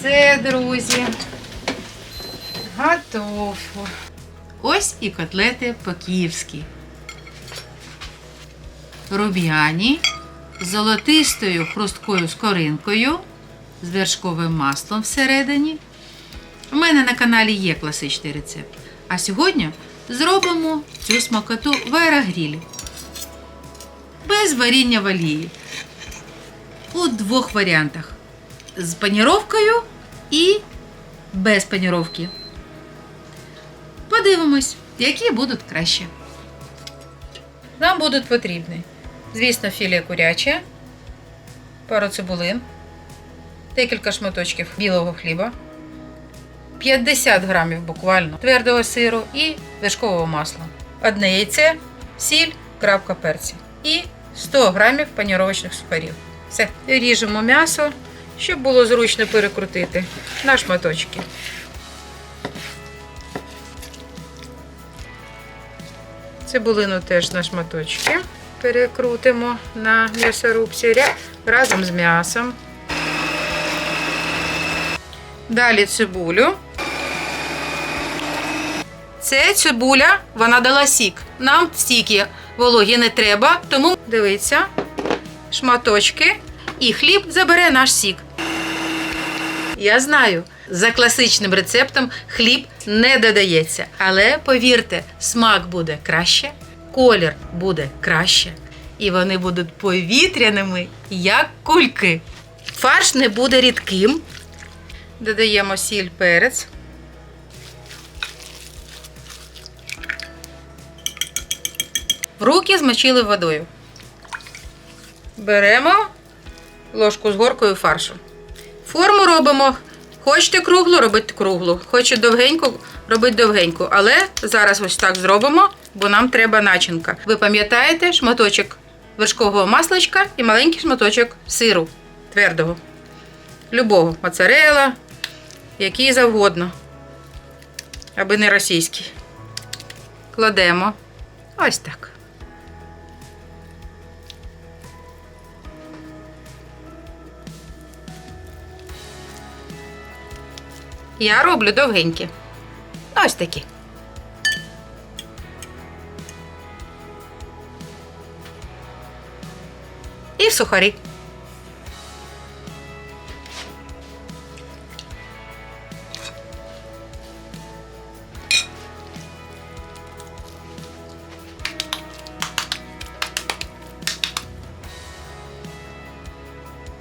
Все, друзі. Готово. Ось і котлети по-київськи. Рум'яні, з золотистою хрусткою скоринкою, з вершковим маслом всередині. У мене на каналі є класичний рецепт. А сьогодні зробимо цю смакоту в аерогрілі. Без варіння в олії. У двох варіантах: з паніровкою і без паніровки. Подивимось, які будуть краще. Нам будуть потрібні, звісно, філе куряче, пару цибулин, декілька шматочків білого хліба, 50 грамів буквально твердого сиру і вершкового масла, одне яйце, сіль, крапка перцю і 100 грамів паніровочних сухарів. Все, ріжемо м'ясо, щоб було зручно перекрутити на шматочки. Цибулину теж на шматочки перекрутимо на м'ясорубці разом з м'ясом. Далі цибулю. Це цибуля, вона дала сік. Нам стільки вологі не треба, тому дивіться, шматочки і хліб забере наш сік. Я знаю, за класичним рецептом хліб не додається. Але повірте, смак буде краще, колір буде краще, і вони будуть повітряними, як кульки. Фарш не буде рідким. Додаємо сіль, перець. Руки змочили водою. Беремо ложку з горкою фаршу. Форму робимо. Хочете круглу, робіть круглу. Хочете довгеньку, робіть довгеньку. Але зараз ось так зробимо, бо нам треба начинка. Ви пам'ятаєте шматочок вершкового масличка і маленький шматочок сиру твердого. Любого моцарела, який завгодно. Аби не російський. Кладемо ось так. Я роблю довгенькі. Ось такі. І сухарі.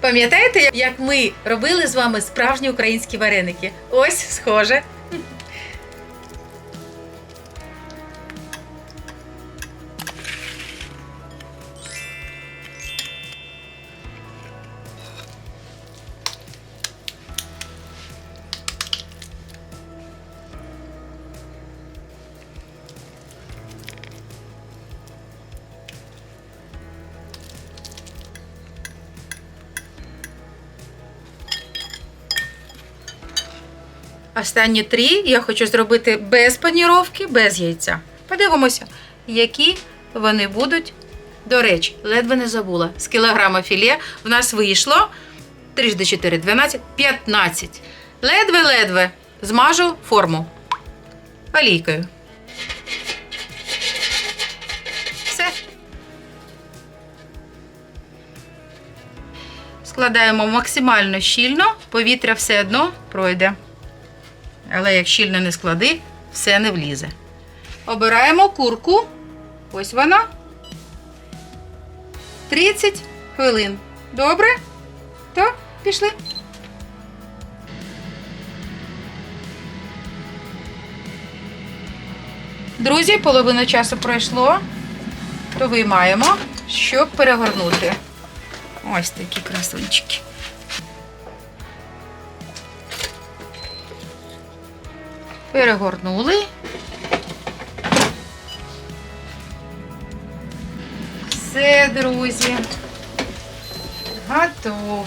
Пам'ятаєте, як ми робили з вами справжні українські вареники? Ось схоже. Останні три я хочу зробити без паніровки, без яйця. Подивимося, які вони будуть. До речі, ледве не забула. З кілограма філе в нас вийшло 3 4, 12, 15. Ледве-ледве змажу форму олійкою. Все. Складаємо максимально щільно, повітря все одно пройде. Але як щільно не склади, все не влізе. Обираємо курку. Ось вона. 30 хвилин. Добре? То пішли. Друзі, половину часу пройшло, то виймаємо, щоб перегорнути. Ось такі красунчики. Перегорнули. Все, друзі. Готово.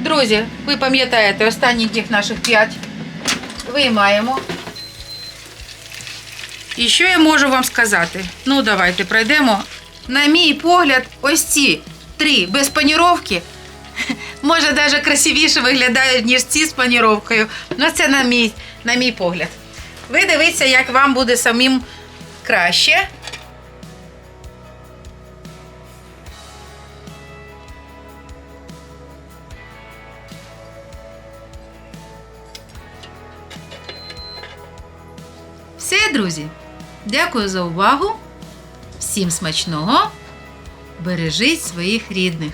Друзі, ви пам'ятаєте останніх наших п'ять. Виймаємо. І що я можу вам сказати? Ну, давайте пройдемо. На мій погляд, ось ці три без паніровки. Може, навіть красивіше виглядають, ніж ці з паніровкою. Ну, це на мій, на мій погляд. Ви дивіться, як вам буде самим краще. Все, друзі. Дякую за увагу. Всім смачного. Бережіть своїх рідних.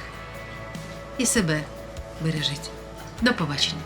І себе бережіть. До побачення.